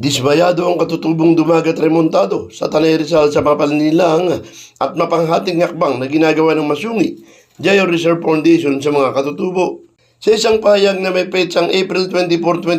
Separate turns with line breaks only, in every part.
Disbayado ang katutubong dumagat remontado sa Tanay Rizal sa mapalnilang at mapanghating hakbang na ginagawa ng Masungi Jayo Reserve Foundation sa mga katutubo. Sa isang payag na may petsang April 24,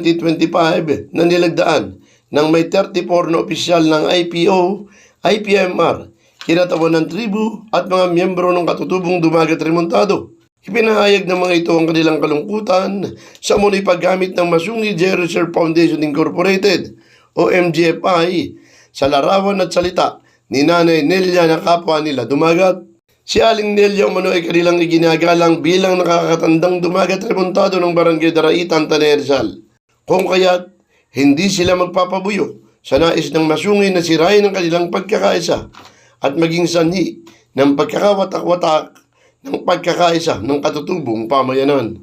2025 na nilagdaan ng may 34 na opisyal ng IPO, IPMR, kinatawan ng tribu at mga miyembro ng katutubong dumagat remontado. Ipinahayag ng mga ito ang kanilang kalungkutan sa muli paggamit ng Masungi J. Reserve Foundation Incorporated o MGFI sa larawan at salita ni Nanay Nelia na kapwa nila dumagat. Si Aling Nelia umano ay kanilang iginagalang bilang nakakatandang dumagat remontado ng Barangay Daraitan, Tanay Rizal. Kung kaya't hindi sila magpapabuyo sa nais ng Masungi na sirain ang kanilang pagkakaisa at maging sanhi ng pagkakawatak-watak ng pagkakaisa ng katutubong pamayanan.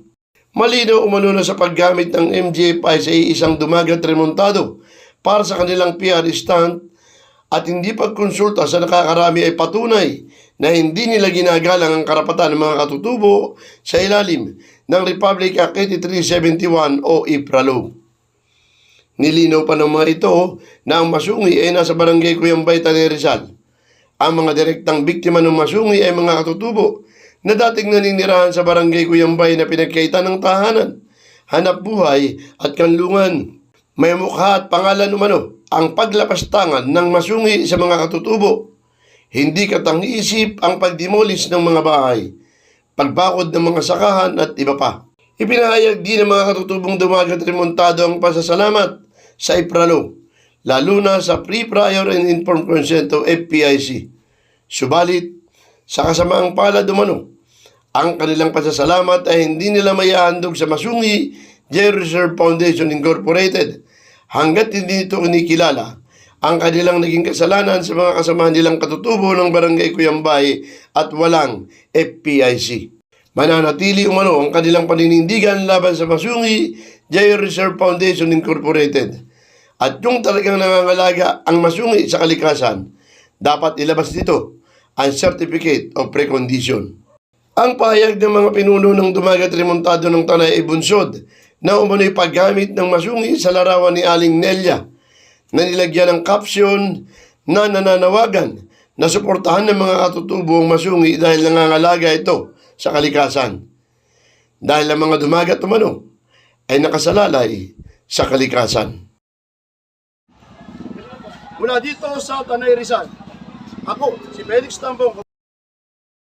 Malinaw umano na sa paggamit ng MGFI sa isang dumagat remontado para sa kanilang PR stunt at hindi pagkonsulta sa nakakarami ay patunay na hindi nila ginagalang ang karapatan ng mga katutubo sa ilalim ng Republic Act 8371 o IPRA. Nilinaw pa ng mga ito na ang masungi ay nasa barangay Cuyambay, Tanay Rizal. Ang mga direktang biktima ng masungi ay mga katutubo na dating naninirahan sa barangay Cuyambay na pinagkaitan ng tahanan, hanap buhay at kanlungan. May mukha at pangalan umano ang paglapastangan ng masungi sa mga katutubo. Hindi katang-isip ang pagdimolis ng mga bahay, pagbakod ng mga sakahan at iba pa. Ipinahayag din ng mga katutubong dumagat remontado ang pasasalamat sa IPRALO, lalo na sa Pre-Prior and Informed Consent o FPIC. Subalit, sa kasamaang palad umano, ang kanilang pasasalamat ay hindi nila maihandog sa Masungi J. Reserve Foundation Incorporated hanggat hindi nito kinikilala ang kanilang naging kasalanan sa mga kasamahan nilang katutubo ng Barangay Cuyambay at walang FPIC. Mananatili umano ang kanilang paninindigan laban sa Masungi J. Reserve Foundation Incorporated. At yung talagang nangangalaga ang masungi sa kalikasan, dapat ilabas dito ang Certificate of Precondition. Ang pahayag ng mga pinuno ng dumagat remontado ng Tanay ay bunsod na umano'y paggamit ng masungi sa larawan ni Aling Nelia na nilagyan ng caption na nananawagan na suportahan ng mga katutubo ang masungi dahil nangangalaga ito sa kalikasan. Dahil ang mga dumagat umano ay nakasalalay sa kalikasan. Mula dito sa Tanay Rizal, ako, si Felix Tambong,